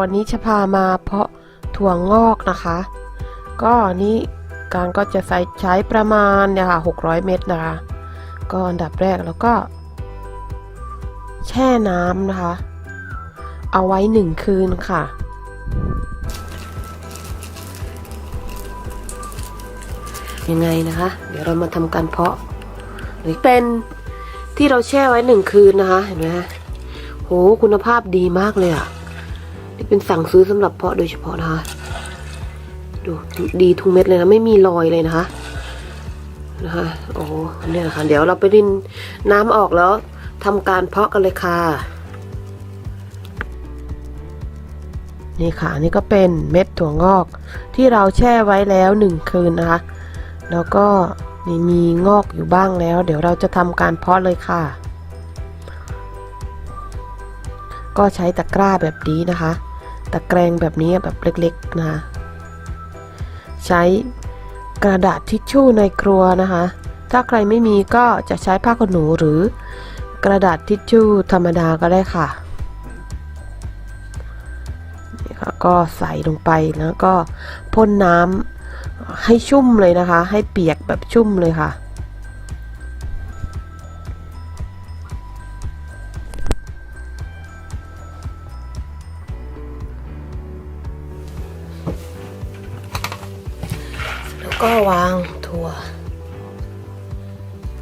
วันนี้จะพามาเพาะถั่วงอกนะคะ ก็นี่การก็จะใช้ใช้ประมาณเนี่ยค่ะ600 เม็ดนะคะ ก็อันดับแรกแล้วก็ แช่น้ำนะคะ เอาไว้หนึ่งคืนค่ะ ยังไงนะคะ เดี๋ยวเรามาทำการเพาะ หรือเป็นที่เราแช่ไว้หนึ่งคืนนะคะ เห็นไหมโหคุณภาพดีมากเลยอะ่ะ เป็นสั่งซื้อสำหรับเพาะโดยเฉพาะนะคะ ดูดีทุกเม็ดเลยนะ ไม่มีรอยเลยนะคะ นะคะ โอ้เนี่ยนะคะเดี๋ยวเราไปรินน้ำออกแล้วทำการเพาะกันเลยค่ะ นี่ค่ะนี่ก็เป็นเม็ดถั่วงอก ที่เราแช่ไว้แล้วหนึ่งคืนนะคะ แล้วก็นี่มีงอกอยู่บ้างแล้ว เดี๋ยวเราจะทำการเพาะเลยค่ะ ก็ใช้ตะกร้าแบบนี้นะคะ ตะแกรงแบบนี้แบบเล็กๆนะคะใช้กระดาษทิชชู่ในครัวนะคะ ถ้าใครไม่มีก็จะใช้ผ้าขนหนูหรือกระดาษทิชชู่ธรรมดาก็ได้ค่ะนี่ค่ะก็ใส่ลงไปแล้วก็พ่นน้ำให้ชุ่มเลยนะคะ ให้เปียกแบบชุ่มเลยค่ะ ก็วางถั่ว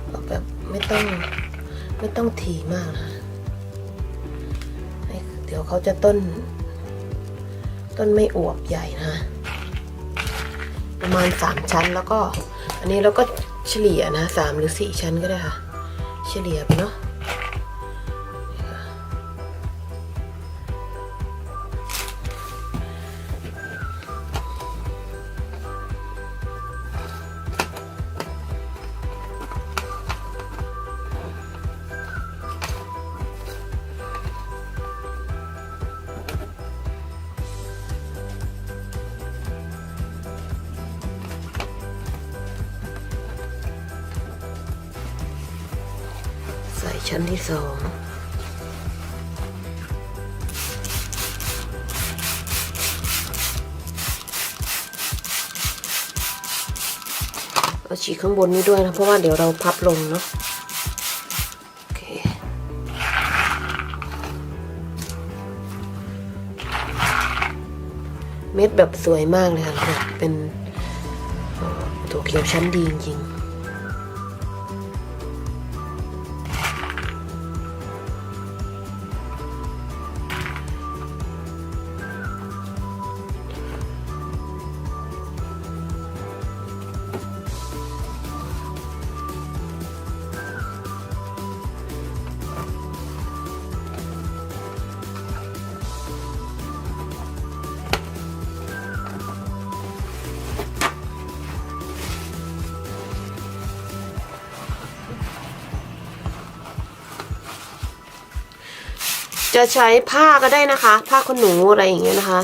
เอาแบบไม่ต้องไม่ต้องถี่มากนะเดี๋ยวเขาจะต้น ต้นไม่อวบใหญ่นะ ประมาณสามชั้นแล้วก็ อันนี้เราก็เฉลี่ยนะสามหรือสี่ชั้นก็ได้ค่ะ เฉลี่ยไปเนาะ ชั้นที่สองเอาฉีกข้างบนนี้ด้วยนะ เพราะว่าเดี๋ยวเราพับลงเนาะเม็ดแบบสวยมากเลยค่ะ เป็นเอ่อถั่วเขียวชั้นดีจริงๆ จะใช้ผ้าก็ได้นะคะ ผ้าขนหนูอะไรอย่างเงี้ยนะคะ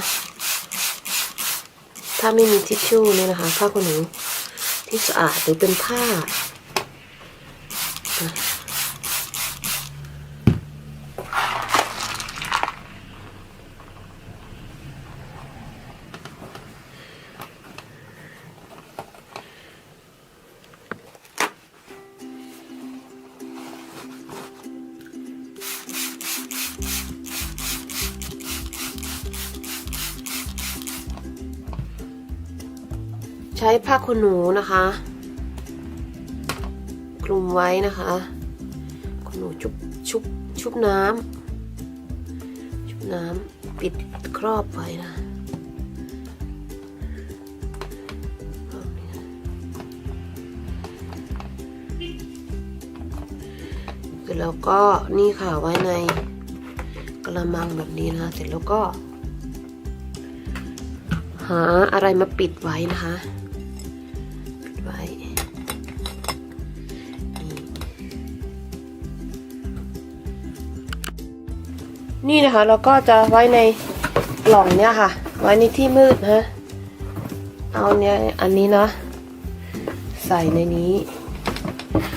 ถ้าไม่มีทิชชู่เนี่ยนะคะ ผ้าขนหนูที่สะอาดหรือเป็นผ้า ช้ผ้าขนหนูนะคะ คลุมไว้นะคะขนหนูชุบชุบชุบน้ำชุบน้ำปิดครอบไว้นะครอบนี้นะเสร็จแล้วก็นี่ค่ะไว้ในกระมังแบบนี้นะคะเสร็จแล้วก็ หาอะไรมาปิดไว้นะคะ นี่นะคะ เราก็จะไว้ในกล่องเนี้ยค่ะ ไว้ในที่มืดนะเอาเนี้ยอันนี้เนาะใส่ในนี้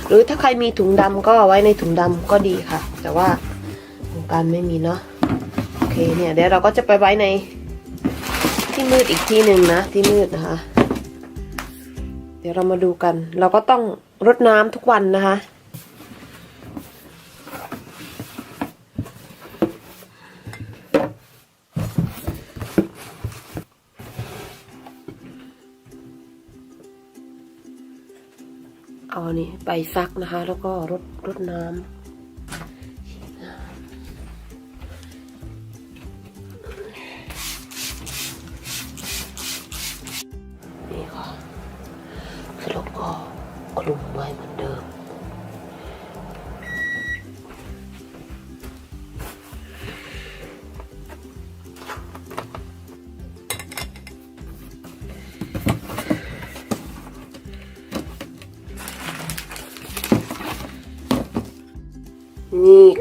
หรือถ้าใครมีถุงดำก็ไว้ในถุงดำก็ดีค่ะ แต่ว่าของการไม่มีเนาะโอเคเคเนี่ยเดี๋ยวเราก็จะไปไว้ในที่มืดอีกที่หนึ่งนะที่มืดนะคะ เดี๋ยวเรามาดูกัน เราก็ต้องรดน้ำทุกวันนะคะ ไปซักนะคะ แล้วก็รดรดน้ำ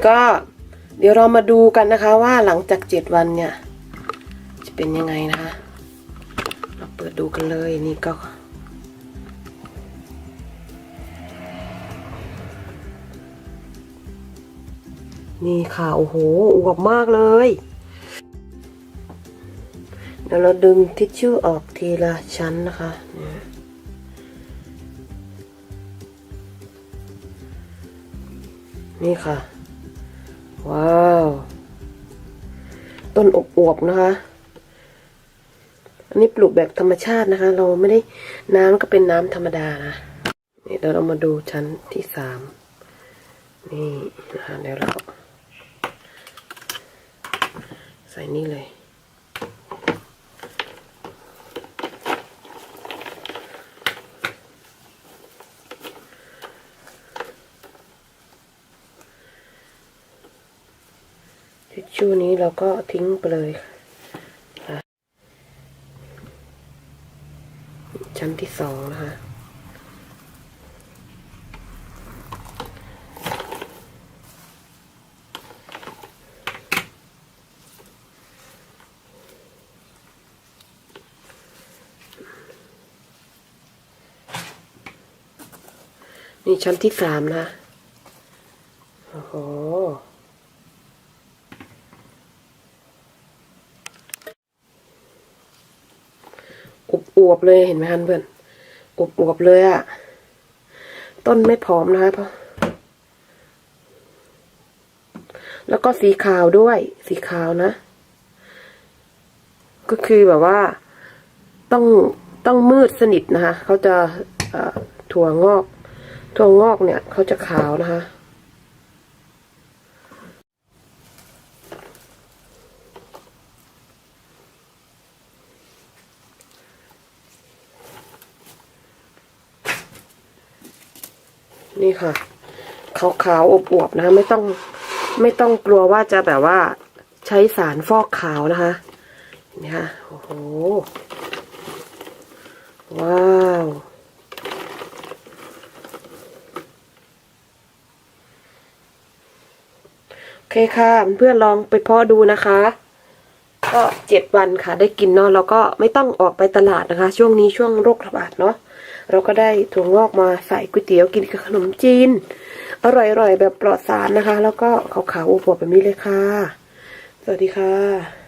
ก็ เดี๋ยวเรามาดูกันนะคะว่าหลังจากเจ็ดวันเนี่ย จะเป็นยังไงนะคะ เราเปิดดูกันเลยนี่ก็นี่ค่ะ โอ้โหอวบมากเลย เดี๋ยวเราดึงทิชชู่ออกทีละชั้นนะคะ นี่ค่ะ ว้าว ต้นอบอวบๆนะคะ อันนี้ปลูกแบบธรรมชาตินะคะ เราไม่ได้น้ำก็เป็นน้ำธรรมดานะนี่เดี๋ยวเรามาดูชั้นที่สามนี่นะคะเดี๋ยวเราใส่นี่เลย ทิชชู่นี้เราก็ทิ้งไปเลยค่ะ ชั้นที่สองนะคะนี่ชั้นที่สามนะ โอ้โห อบอวบๆเลยเห็นไหมคะเพื่อนอบอวบๆเลยอะต้นไม่ผอมนะคะพราะแล้วก็สีขาวด้วย สีขาวนะ ก็คือแบบว่าต้องต้องมืดสนิทนะคะเขาจะถั่วงอก ถั่วงอกเนี่ยเขาจะขาวนะคะ นี่ค่ะขาวๆอวบๆนะคะไม่ต้องไม่ต้องกลัวว่าจะแบบว่าใช้สารฟอกขาวนะคะนี่ค่ะโอ้โหว้าวโอเคค่ะเพื่อนๆลองไปเพาะดูนะคะ ก็เจ็ดวันค่ะ ได้กินเนาะเราก็ไม่ต้องออกไปตลาดนะคะ ช่วงนี้ช่วงโรคระบาดเนาะเราก็ได้ถั่วงอกมาใส่ก๋วยเตี๋ยวกินกับขนมจีน อร่อยๆแบบปลอดสารนะคะ แล้วก็ขาวๆอวบๆแบบนี้เลยค่ะ สวัสดีค่ะ